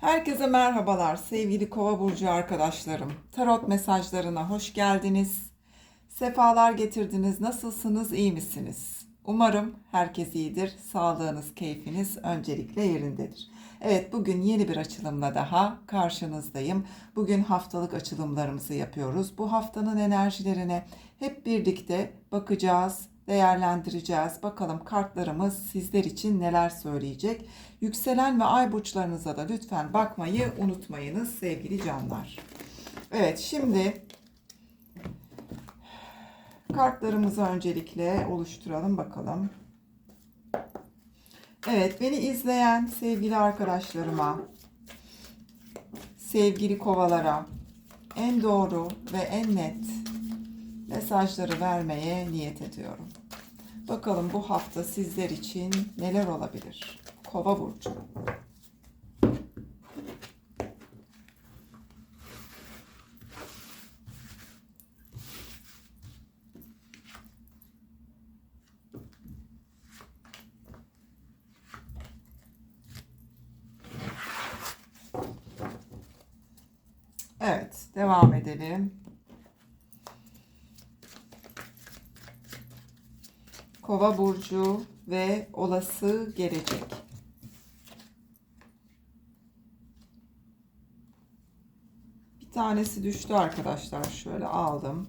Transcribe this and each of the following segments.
Herkese merhabalar sevgili Kova burcu arkadaşlarım. Tarot mesajlarına hoş geldiniz. Sefalar getirdiniz. Nasılsınız? iyi misiniz? Umarım herkes iyidir. Sağlığınız, keyfiniz öncelikle yerindedir. Evet, bugün yeni bir açılımla daha karşınızdayım. Bugün haftalık açılımlarımızı yapıyoruz. Bu haftanın enerjilerine hep birlikte bakacağız, değerlendireceğiz. Bakalım kartlarımız sizler için neler söyleyecek. Yükselen ve ay burçlarınıza da lütfen bakmayı unutmayınız sevgili canlar. Evet şimdi kartlarımızı öncelikle oluşturalım bakalım. Evet beni izleyen sevgili arkadaşlarıma, sevgili kovalara en doğru ve en net mesajları vermeye niyet ediyorum. Bakalım bu hafta sizler için neler olabilir? Kova burcu. Evet, devam edelim. Kova burcu ve olası gelecek. Bir tanesi düştü arkadaşlar. Şöyle aldım.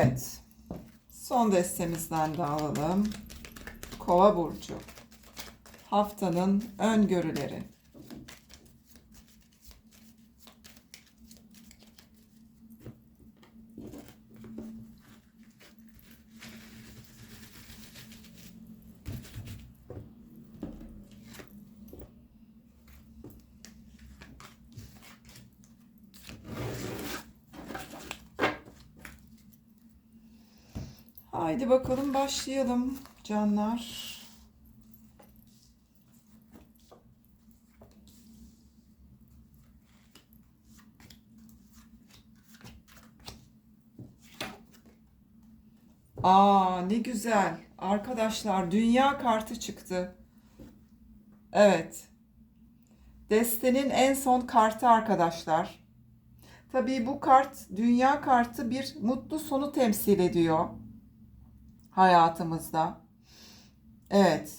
Evet. Son destemizden de alalım. Kova burcu. Haftanın öngörüleri. Haydi bakalım başlayalım canlar. Aa ne güzel. Arkadaşlar dünya kartı çıktı. Evet. Destenin en son kartı arkadaşlar. Tabii bu kart dünya kartı bir mutlu sonu temsil ediyor hayatımızda. Evet.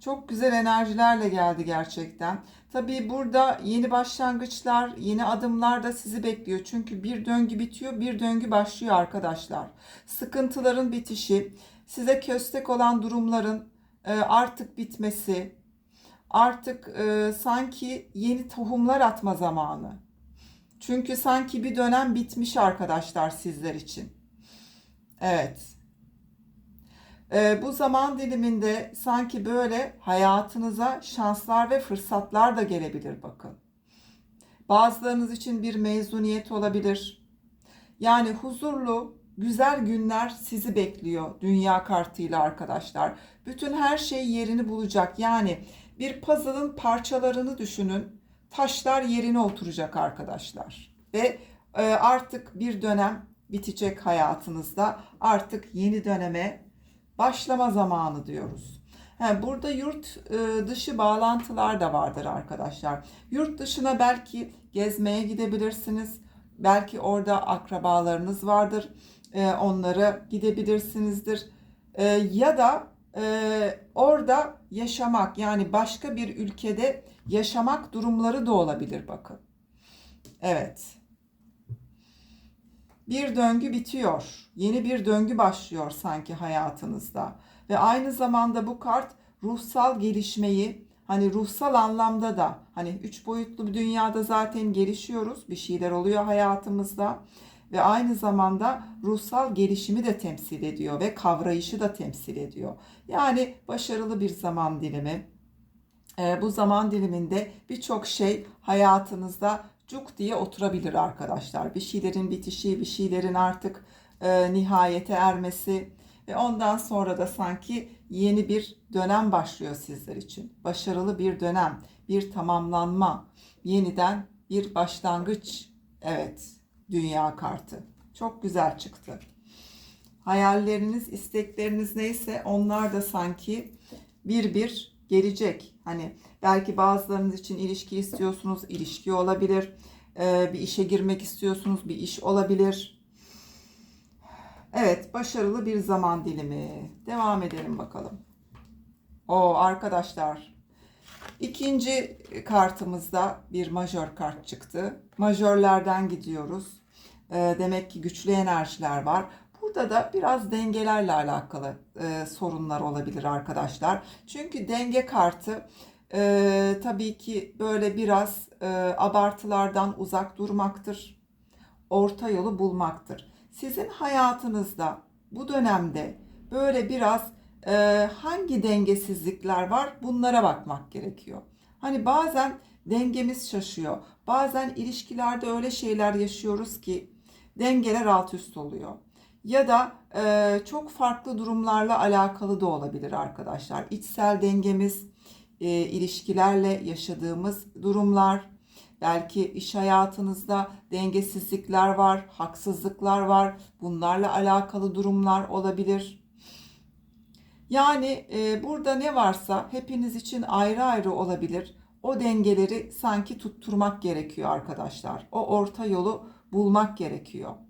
Çok güzel enerjilerle geldi gerçekten. Tabii burada yeni başlangıçlar, yeni adımlar da sizi bekliyor. Çünkü bir döngü bitiyor, bir döngü başlıyor arkadaşlar. Sıkıntıların bitişi, size köstek olan durumların e, artık bitmesi, artık e, sanki yeni tohumlar atma zamanı. Çünkü sanki bir dönem bitmiş arkadaşlar sizler için. Evet. Ee, bu zaman diliminde sanki böyle hayatınıza şanslar ve fırsatlar da gelebilir bakın. Bazılarınız için bir mezuniyet olabilir. Yani huzurlu, güzel günler sizi bekliyor dünya kartıyla arkadaşlar. Bütün her şey yerini bulacak. Yani bir puzzle'ın parçalarını düşünün taşlar yerine oturacak arkadaşlar. Ve e, artık bir dönem bitecek hayatınızda. Artık yeni döneme başlama zamanı diyoruz. He, burada yurt e, dışı bağlantılar da vardır arkadaşlar. Yurt dışına belki gezmeye gidebilirsiniz. Belki orada akrabalarınız vardır. E, onlara gidebilirsinizdir. Ya da orada yaşamak yani başka bir ülkede yaşamak durumları da olabilir bakın. Evet. Bir döngü bitiyor. Yeni bir döngü başlıyor sanki hayatınızda. Ve aynı zamanda bu kart ruhsal gelişmeyi hani ruhsal anlamda da hani üç boyutlu bir dünyada zaten gelişiyoruz. Bir şeyler oluyor hayatımızda ve aynı zamanda ruhsal gelişimi de temsil ediyor ve kavrayışı da temsil ediyor. Yani başarılı bir zaman dilimi, e, bu zaman diliminde birçok şey hayatınızda cuk diye oturabilir arkadaşlar. Bir şeylerin bitişi, bir şeylerin artık e, nihayete ermesi ve ondan sonra da sanki yeni bir dönem başlıyor sizler için. Başarılı bir dönem, bir tamamlanma, yeniden bir başlangıç. Evet, dünya kartı. Çok güzel çıktı. Hayalleriniz, istekleriniz neyse onlar da sanki bir bir gelecek. Hani belki bazılarınız için ilişki istiyorsunuz, ilişki olabilir. Ee, bir işe girmek istiyorsunuz, bir iş olabilir. Evet, başarılı bir zaman dilimi. Devam edelim bakalım. O arkadaşlar, ikinci kartımızda bir majör kart çıktı. Majörlerden gidiyoruz. Ee, demek ki güçlü enerjiler var. Burada da biraz dengelerle alakalı e, sorunlar olabilir arkadaşlar. Çünkü denge kartı e, tabii ki böyle biraz e, abartılardan uzak durmaktır. Orta yolu bulmaktır. Sizin hayatınızda bu dönemde böyle biraz e, hangi dengesizlikler var bunlara bakmak gerekiyor. Hani bazen dengemiz şaşıyor. Bazen ilişkilerde öyle şeyler yaşıyoruz ki dengeler alt üst oluyor ya da e, çok farklı durumlarla alakalı da olabilir arkadaşlar. İçsel dengemiz, e, ilişkilerle yaşadığımız durumlar, belki iş hayatınızda dengesizlikler var, haksızlıklar var. Bunlarla alakalı durumlar olabilir. Yani e, burada ne varsa hepiniz için ayrı ayrı olabilir. O dengeleri sanki tutturmak gerekiyor arkadaşlar. O orta yolu bulmak gerekiyor.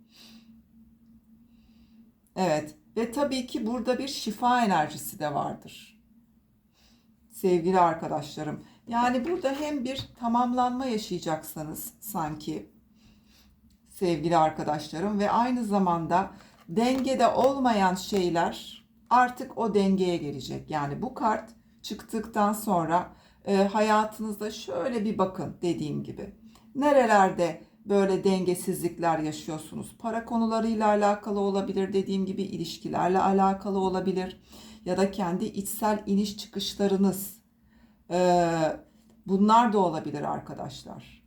Evet ve tabii ki burada bir şifa enerjisi de vardır. Sevgili arkadaşlarım. Yani burada hem bir tamamlanma yaşayacaksınız sanki sevgili arkadaşlarım ve aynı zamanda dengede olmayan şeyler artık o dengeye gelecek. Yani bu kart çıktıktan sonra e, hayatınızda şöyle bir bakın dediğim gibi. Nerelerde böyle dengesizlikler yaşıyorsunuz. Para konularıyla alakalı olabilir, dediğim gibi ilişkilerle alakalı olabilir ya da kendi içsel iniş çıkışlarınız. Ee, bunlar da olabilir arkadaşlar.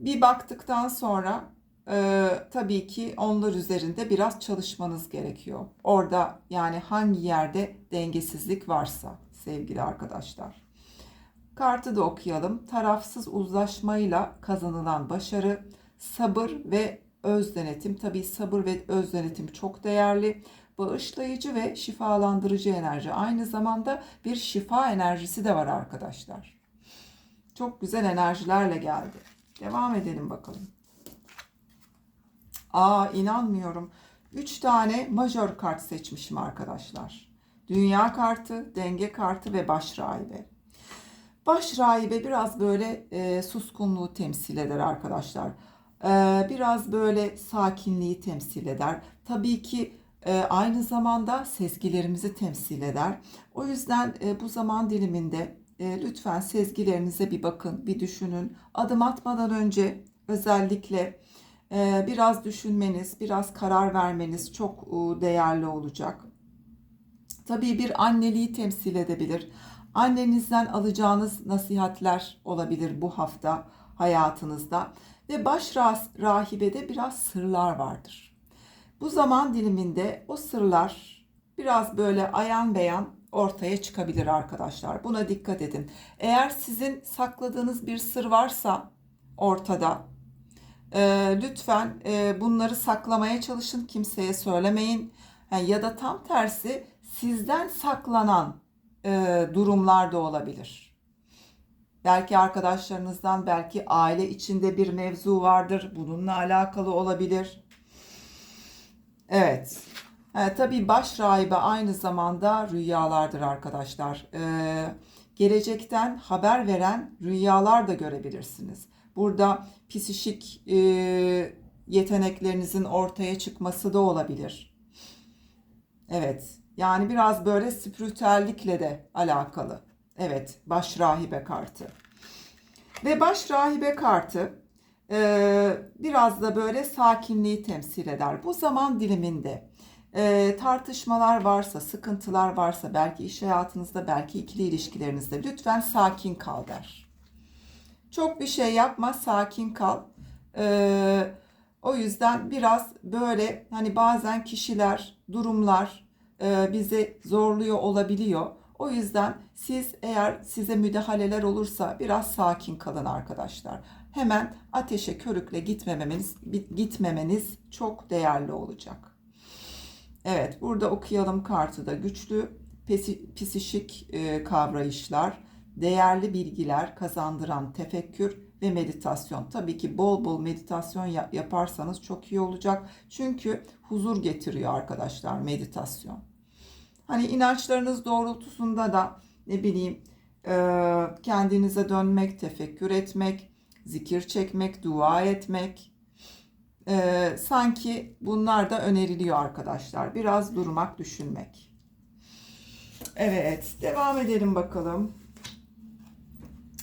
Bir baktıktan sonra e, tabii ki onlar üzerinde biraz çalışmanız gerekiyor. Orada yani hangi yerde dengesizlik varsa sevgili arkadaşlar. Kartı da okuyalım. Tarafsız uzlaşmayla kazanılan başarı, sabır ve öz denetim. Tabii sabır ve öz denetim çok değerli. Bağışlayıcı ve şifalandırıcı enerji. Aynı zamanda bir şifa enerjisi de var arkadaşlar. Çok güzel enerjilerle geldi. Devam edelim bakalım. Aa inanmıyorum. 3 tane majör kart seçmişim arkadaşlar. Dünya kartı, denge kartı ve baş rahibe. Baş rahibe biraz böyle e, suskunluğu temsil eder arkadaşlar. E, biraz böyle sakinliği temsil eder. Tabii ki e, aynı zamanda sezgilerimizi temsil eder. O yüzden e, bu zaman diliminde e, lütfen sezgilerinize bir bakın, bir düşünün. Adım atmadan önce özellikle e, biraz düşünmeniz, biraz karar vermeniz çok e, değerli olacak. Tabii bir anneliği temsil edebilir. Annenizden alacağınız nasihatler olabilir bu hafta hayatınızda ve baş rahibede biraz sırlar vardır. Bu zaman diliminde o sırlar biraz böyle ayan beyan ortaya çıkabilir arkadaşlar. Buna dikkat edin. Eğer sizin sakladığınız bir sır varsa ortada e, lütfen e, bunları saklamaya çalışın. Kimseye söylemeyin. Yani ya da tam tersi sizden saklanan e, durumlar da olabilir. Belki arkadaşlarınızdan, belki aile içinde bir mevzu vardır. Bununla alakalı olabilir. Evet. E, tabii baş rahibe aynı zamanda rüyalardır arkadaşlar. E, gelecekten haber veren rüyalar da görebilirsiniz. Burada psişik e, yeteneklerinizin ortaya çıkması da olabilir. Evet. Yani biraz böyle spiritüellikle de alakalı. Evet, baş rahibe kartı. Ve baş rahibe kartı e, biraz da böyle sakinliği temsil eder. Bu zaman diliminde e, tartışmalar varsa, sıkıntılar varsa, belki iş hayatınızda, belki ikili ilişkilerinizde lütfen sakin kal der. Çok bir şey yapma, sakin kal. E, O yüzden biraz böyle hani bazen kişiler, durumlar bizi zorluyor olabiliyor. O yüzden siz eğer size müdahaleler olursa biraz sakin kalın arkadaşlar. Hemen ateşe körükle gitmemeniz gitmemeniz çok değerli olacak. Evet, burada okuyalım kartı da güçlü psişik e, kavrayışlar, değerli bilgiler kazandıran tefekkür ve meditasyon. Tabii ki bol bol meditasyon ya- yaparsanız çok iyi olacak. Çünkü huzur getiriyor arkadaşlar meditasyon. Hani inançlarınız doğrultusunda da ne bileyim e, kendinize dönmek, tefekkür etmek, zikir çekmek, dua etmek. e, sanki bunlar da öneriliyor arkadaşlar. Biraz durmak, düşünmek. Evet, devam edelim bakalım.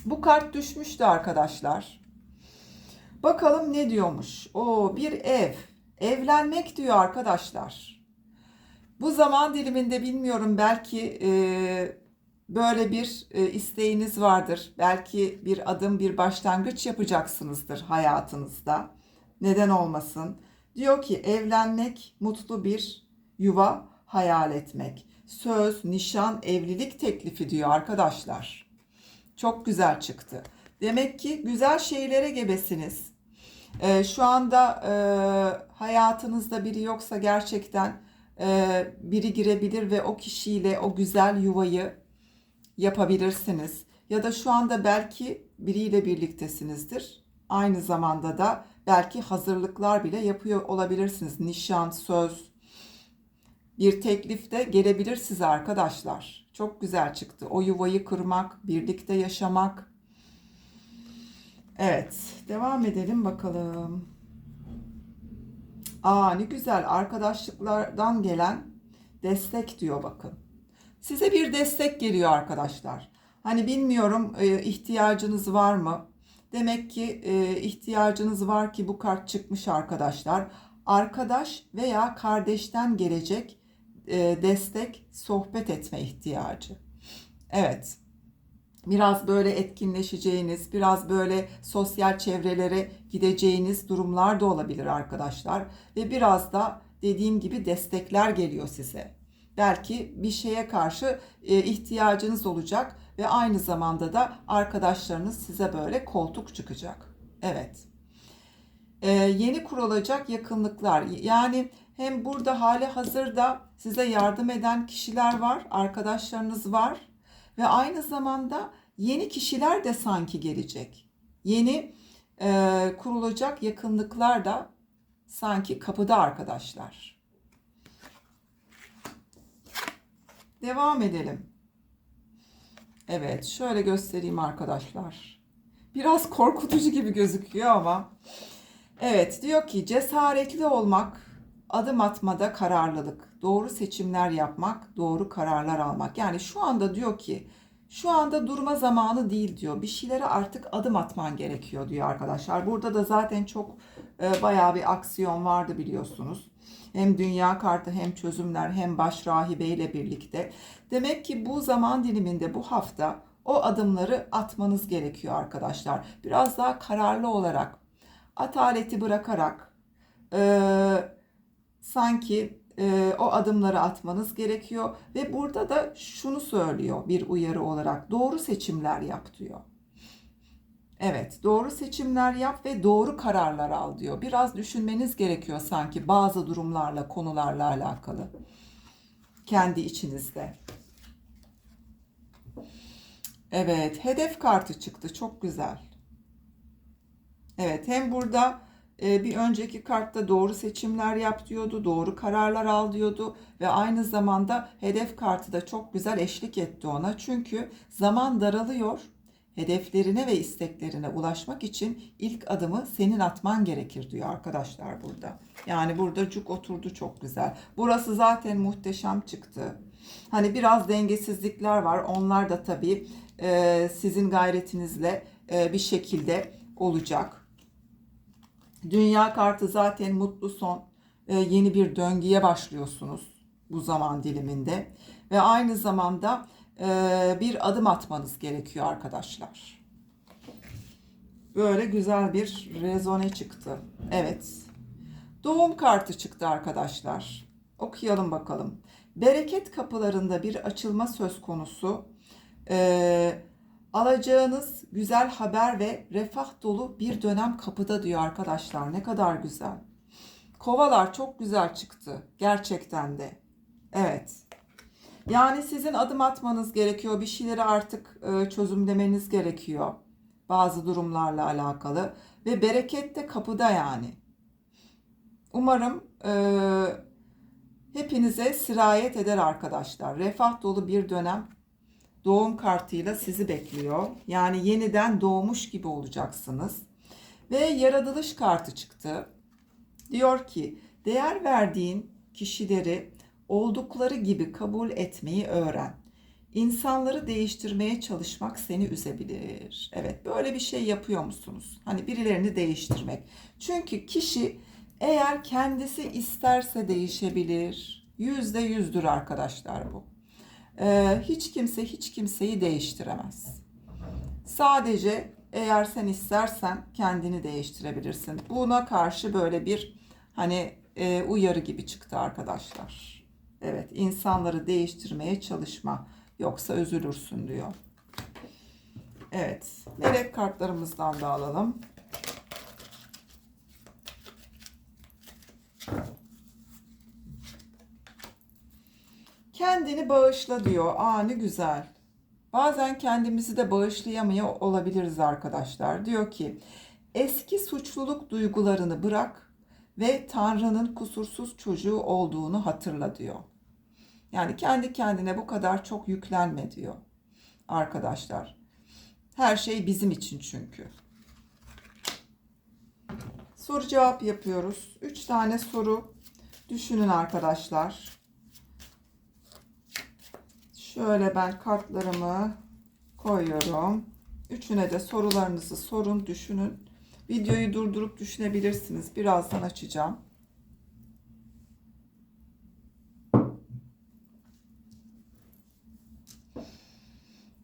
Bu kart düşmüştü arkadaşlar. Bakalım ne diyormuş. O bir ev. Evlenmek diyor arkadaşlar. Bu zaman diliminde bilmiyorum belki e, böyle bir e, isteğiniz vardır. Belki bir adım, bir başlangıç yapacaksınızdır hayatınızda. Neden olmasın? Diyor ki evlenmek, mutlu bir yuva hayal etmek. Söz, nişan, evlilik teklifi diyor arkadaşlar. Çok güzel çıktı. Demek ki güzel şeylere gebesiniz. Ee, şu anda e, hayatınızda biri yoksa gerçekten e, biri girebilir ve o kişiyle o güzel yuvayı yapabilirsiniz. Ya da şu anda belki biriyle birliktesinizdir. Aynı zamanda da belki hazırlıklar bile yapıyor olabilirsiniz. Nişan, söz, bir teklif de gelebilir size arkadaşlar. Çok güzel çıktı. O yuvayı kırmak, birlikte yaşamak. Evet, devam edelim bakalım. Aa ne güzel arkadaşlıklardan gelen destek diyor bakın. Size bir destek geliyor arkadaşlar. Hani bilmiyorum e, ihtiyacınız var mı? Demek ki e, ihtiyacınız var ki bu kart çıkmış arkadaşlar. Arkadaş veya kardeşten gelecek e, destek, sohbet etme ihtiyacı. Evet. Biraz böyle etkinleşeceğiniz, biraz böyle sosyal çevrelere gideceğiniz durumlar da olabilir arkadaşlar. Ve biraz da dediğim gibi destekler geliyor size. Belki bir şeye karşı e, ihtiyacınız olacak ve aynı zamanda da arkadaşlarınız size böyle koltuk çıkacak. Evet. Ee, yeni kurulacak yakınlıklar. Yani hem burada hali hazırda size yardım eden kişiler var, arkadaşlarınız var ve aynı zamanda yeni kişiler de sanki gelecek. Yeni e, kurulacak yakınlıklar da sanki kapıda arkadaşlar. Devam edelim. Evet, şöyle göstereyim arkadaşlar. Biraz korkutucu gibi gözüküyor ama Evet, diyor ki cesaretli olmak, adım atmada kararlılık, doğru seçimler yapmak, doğru kararlar almak. Yani şu anda diyor ki şu anda durma zamanı değil diyor. Bir şeylere artık adım atman gerekiyor diyor arkadaşlar. Burada da zaten çok e, bayağı bir aksiyon vardı biliyorsunuz. Hem dünya kartı hem çözümler hem baş rahibe ile birlikte. Demek ki bu zaman diliminde bu hafta o adımları atmanız gerekiyor arkadaşlar. Biraz daha kararlı olarak ataleti bırakarak e, sanki e, o adımları atmanız gerekiyor ve burada da şunu söylüyor bir uyarı olarak doğru seçimler yap diyor. Evet, doğru seçimler yap ve doğru kararlar al diyor. Biraz düşünmeniz gerekiyor sanki bazı durumlarla, konularla alakalı. Kendi içinizde. Evet, hedef kartı çıktı. Çok güzel. Evet hem burada bir önceki kartta doğru seçimler yap diyordu, doğru kararlar al diyordu ve aynı zamanda hedef kartı da çok güzel eşlik etti ona. Çünkü zaman daralıyor. Hedeflerine ve isteklerine ulaşmak için ilk adımı senin atman gerekir diyor arkadaşlar burada. Yani burada cuk oturdu çok güzel. Burası zaten muhteşem çıktı. Hani biraz dengesizlikler var. Onlar da tabii e, sizin gayretinizle e, bir şekilde olacak. Dünya kartı zaten mutlu son. E, yeni bir döngüye başlıyorsunuz bu zaman diliminde. Ve aynı zamanda e, bir adım atmanız gerekiyor arkadaşlar. Böyle güzel bir rezone çıktı. Evet. Doğum kartı çıktı arkadaşlar. Okuyalım bakalım. Bereket kapılarında bir açılma söz konusu. Ee, alacağınız güzel haber ve refah dolu bir dönem kapıda diyor arkadaşlar. Ne kadar güzel. Kovalar çok güzel çıktı. Gerçekten de. Evet. Yani sizin adım atmanız gerekiyor. Bir şeyleri artık e, çözümlemeniz gerekiyor. Bazı durumlarla alakalı. Ve bereket de kapıda yani. Umarım e, hepinize sirayet eder arkadaşlar. Refah dolu bir dönem doğum kartıyla sizi bekliyor. Yani yeniden doğmuş gibi olacaksınız. Ve yaratılış kartı çıktı. Diyor ki değer verdiğin kişileri oldukları gibi kabul etmeyi öğren. İnsanları değiştirmeye çalışmak seni üzebilir. Evet, böyle bir şey yapıyor musunuz? Hani birilerini değiştirmek. Çünkü kişi eğer kendisi isterse değişebilir. Yüzde yüzdür arkadaşlar bu. Ee, hiç kimse hiç kimseyi değiştiremez. Sadece eğer sen istersen kendini değiştirebilirsin. Buna karşı böyle bir hani e, uyarı gibi çıktı arkadaşlar. Evet, insanları değiştirmeye çalışma yoksa üzülürsün diyor. Evet, melek kartlarımızdan da alalım. Kendini bağışla diyor. Aa ne güzel. Bazen kendimizi de bağışlayamıyor olabiliriz arkadaşlar. Diyor ki eski suçluluk duygularını bırak ve Tanrı'nın kusursuz çocuğu olduğunu hatırla diyor. Yani kendi kendine bu kadar çok yüklenme diyor arkadaşlar. Her şey bizim için çünkü. Soru cevap yapıyoruz. Üç tane soru düşünün arkadaşlar. Şöyle ben kartlarımı koyuyorum. Üçüne de sorularınızı sorun, düşünün. Videoyu durdurup düşünebilirsiniz. Birazdan açacağım.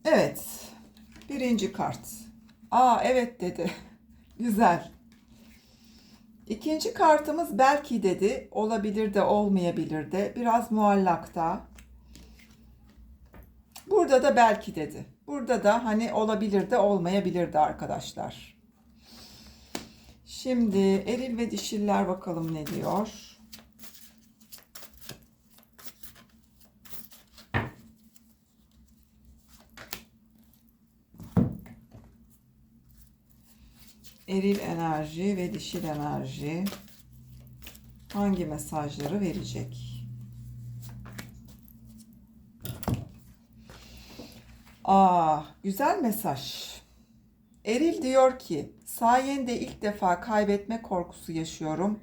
Evet. Birinci kart. Aa evet dedi. Güzel. İkinci kartımız belki dedi. Olabilir de olmayabilir de. Biraz muallakta. Burada da belki dedi. Burada da hani olabilir de olmayabilir de arkadaşlar. Şimdi eril ve dişiller bakalım ne diyor. Eril enerji ve dişil enerji hangi mesajları verecek? Aa, güzel mesaj. Eril diyor ki, sayende ilk defa kaybetme korkusu yaşıyorum.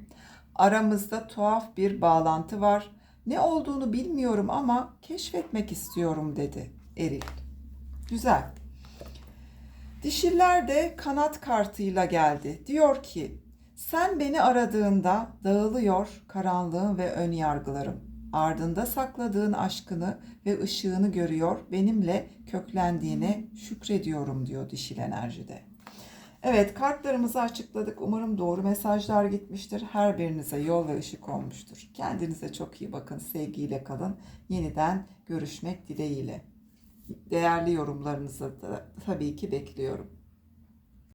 Aramızda tuhaf bir bağlantı var. Ne olduğunu bilmiyorum ama keşfetmek istiyorum dedi Eril. Güzel. Dişiller de kanat kartıyla geldi. Diyor ki, sen beni aradığında dağılıyor karanlığın ve ön yargılarım. Ardında sakladığın aşkını ve ışığını görüyor, benimle köklendiğine şükrediyorum diyor dişil enerjide. Evet kartlarımızı açıkladık. Umarım doğru mesajlar gitmiştir. Her birinize yol ve ışık olmuştur. Kendinize çok iyi bakın. Sevgiyle kalın. Yeniden görüşmek dileğiyle. Değerli yorumlarınızı da tabii ki bekliyorum.